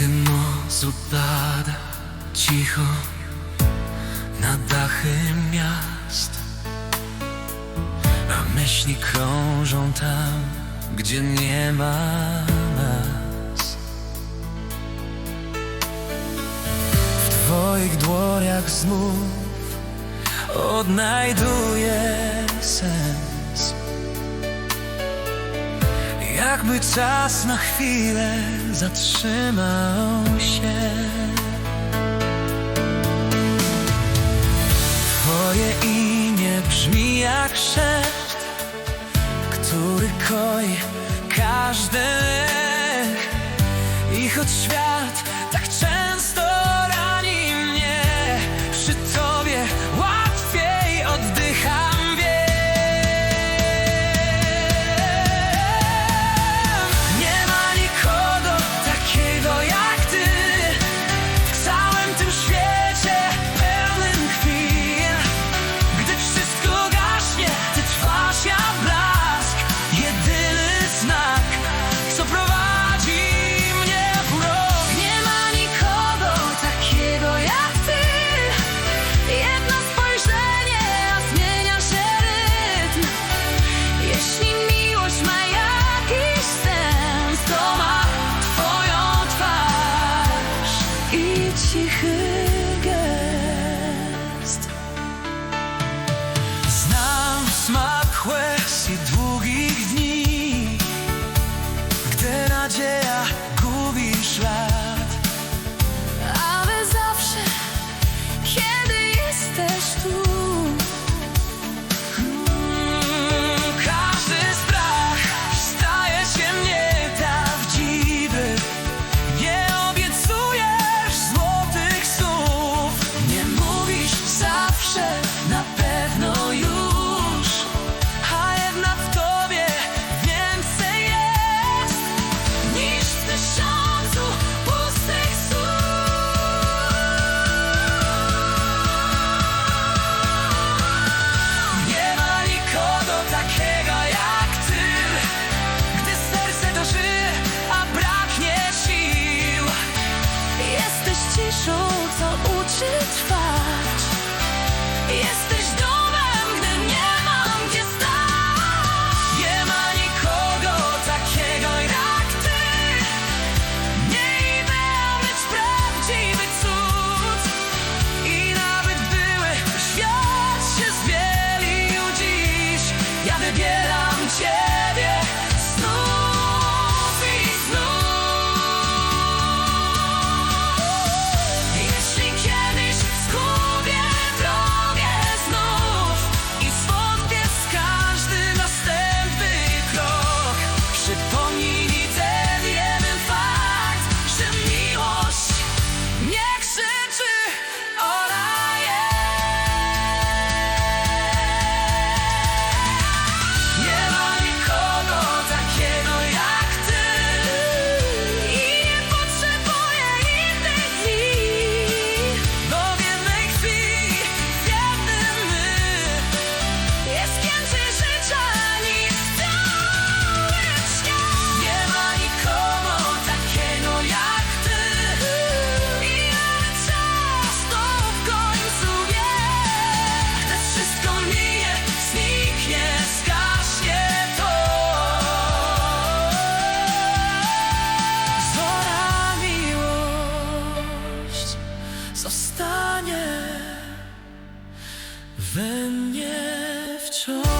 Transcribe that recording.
Gdy noc upada cicho na dachy miast A myśli krążą tam, gdzie nie ma nas. W Twoich dłoniach znów odnajduję sen. Jakby czas na chwilę zatrzymał się. Twoje imię brzmi jak szept Który koi każdy lek I choć świat we mnie wciąż.